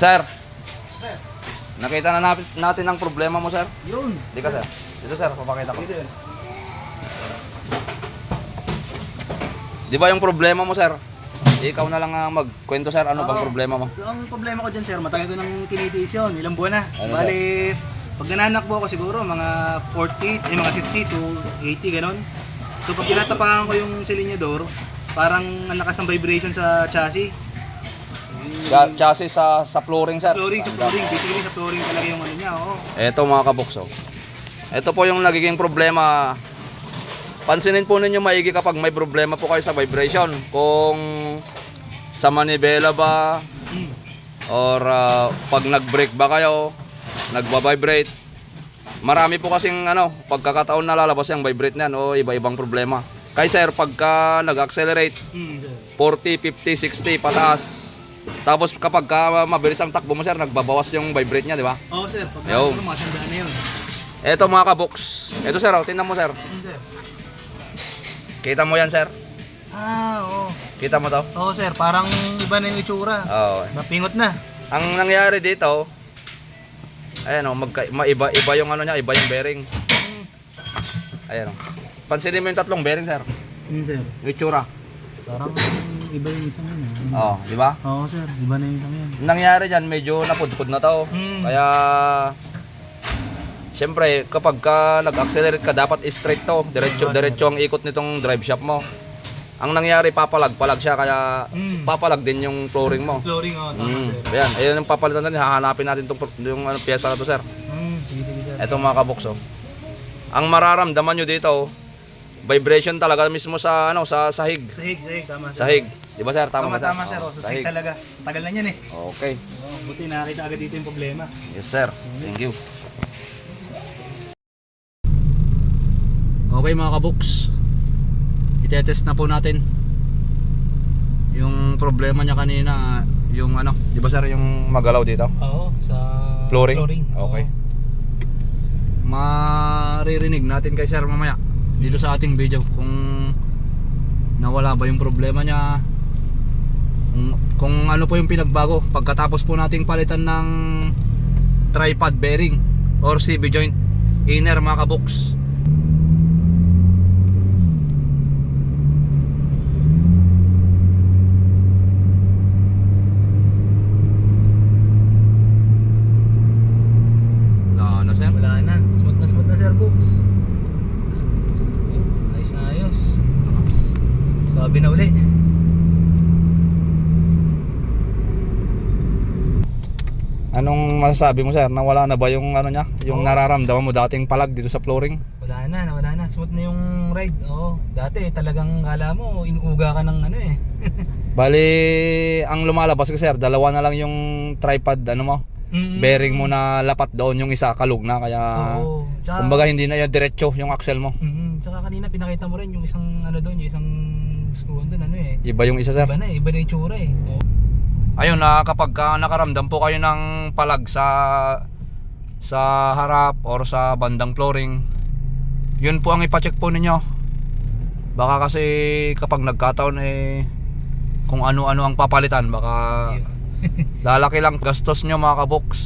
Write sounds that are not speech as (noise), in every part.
Sir, nakita na natin, natin ang problema mo, sir. Yun. Di ka, sir. Dito, sir, papakita ko. Sir. Di ba yung problema mo, sir? Ikaw na lang ang magkwento, sir. Ano bang Oo. problema mo? So, ang problema ko dyan, sir, matagal ko nang tinitiis yun. Ilang buwan na. Ano, Bali, pag nananakbo ako siguro, mga 40, eh, mga 50 to 80, ganon. So, pag tinatapakan ko yung silinyador, parang ang lakas ng vibration sa chassis. Ga- Chassis sa, sa flooring, sir. Flooring sa flooring, basically sa flooring talaga yung ano niya, oo. Ito mga kabukso. Ito po yung nagiging problema. Pansinin po ninyo maigi kapag may problema po kayo sa vibration. Kung sa manibela ba or ah, pag nag-brake ba kayo, nagba-vibrate. Marami po kasing ano, pagkakataon na lalabas yung vibrate niyan o iba-ibang problema. Kay sir, pagka nag-accelerate, Hmm, sir. 40, 50, 60 pataas. Tapos kapag ka mabilis ang takbo mo sir, nagbabawas yung vibrate niya, di ba? Oo, sir. Pag Yo. siguro, mga sandaan na yun. Eto mga kabox. Ito sir, oh, tingnan mo sir. Sir. Kita mo yan sir? Ah, oo. Kita mo to? Oo, sir. Parang iba na yung itsura. Oo. Napingot na. Ang nangyari dito, ayan o, magka, maiba, iba yung ano niya, iba yung bearing. Ayan o. Pansinin mo yung tatlong bearing sir. Hmm, sir. Yung itsura. Parang iba yung isang yun. ah. Oo, di ba? Oo, sir. Iba na yung isang yun. Ang nangyari dyan, medyo napudpud na to. Hmm. Kaya, Siyempre, kapag ka nag-accelerate ka, dapat straight to. Diretso, sir. diretso ang ikot nitong drive shaft mo. Ang nangyari, papalag-palag siya, kaya Mm. papalag din yung flooring mo. Flooring, oo. Tama, Mm. sir. Ayan, ayan yung papalitan natin. Hahanapin natin tong, pro- yung ano, pyesa na to, sir. Hmm, sige, sige, sir. Ito mga kabukso. Ang mararamdaman nyo dito, vibration talaga mismo sa ano sa sahig. Sahig, sahig. Tama, sir. Sahig. Di ba sir? Tama, Tama, ba, tama, sir. Oh, Oh, sa sahig talaga. Tagal na yan eh. Okay. Oo, buti nakita agad dito yung problema. Yes sir. Thank you. Okay mga kabuks. Itetest na po natin. Yung problema niya kanina, yung ano, di ba sir, yung magalaw dito? Oo, sa Flooring? flooring. Okay. Maririnig natin kay sir mamaya dito sa ating video kung nawala ba yung problema niya kung, kung ano po yung pinagbago pagkatapos po nating palitan ng tripod bearing or CV joint inner mga kaboks wala na sir Wala na. Smooth na smooth na, sir, books. Ayos na ayos. Sabi na uli. anong masasabi mo sir nawala na ba yung ano niya yung Oo. nararamdaman mo dating palag dito sa flooring Wala na, wala na. Smooth na yung ride. Oo. Dati talagang kala mo, inuuga ka ng ano eh. (laughs) Bali, ang lumalabas ko sir, dalawa na lang yung tripod ano mo. Mm. Bearing mo na lapat doon yung isa kalug na kaya Oo. Tsaka, kumbaga hindi na yung diretso yung axle mo. Mhm. Tsaka kanina pinakita mo rin yung isang ano doon, yung isang screw doon, ano eh. Iba yung isa sir. Iba na, eh, iba na yung tsura eh. Oo. Ayun na kapag ka nakaramdam po kayo ng palag sa sa harap or sa bandang flooring, yun po ang ipacheck po ninyo. Baka kasi kapag nagkataon eh kung ano-ano ang papalitan, baka (laughs) lalaki lang gastos nyo mga kaboks.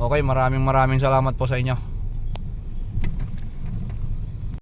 Okay, maraming maraming salamat po sa inyo.